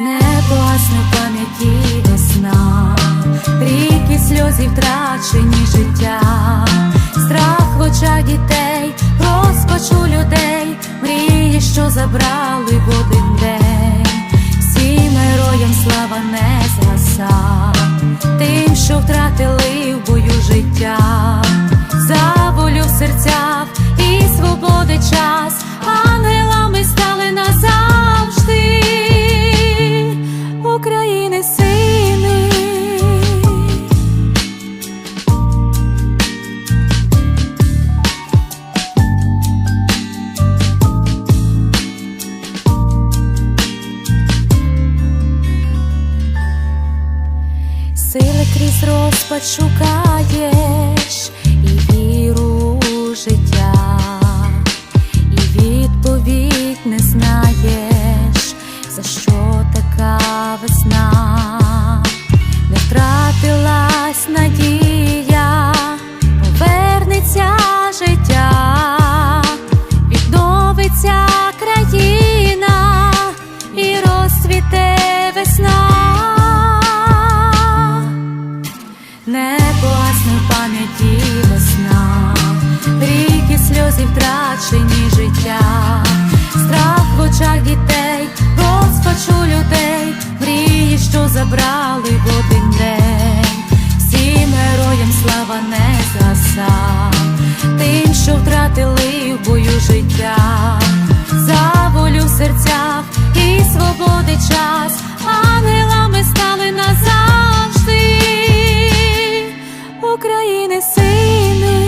Не погасне пам'яті весна, ріки сльози втрачені життя, страх в очах дітей, розпачу людей, мрії, що забрали Сили крізь шукаєш і віру у життя, і відповідь не знаєш, за що така весна, погасне в пам'яті весна, ріки сльози втрачені життя, страх в очах дітей, розпач у людей, мрії, що забрали в один день, всім героям слава не згаса, тим, що втратили в бою життя, wanna see me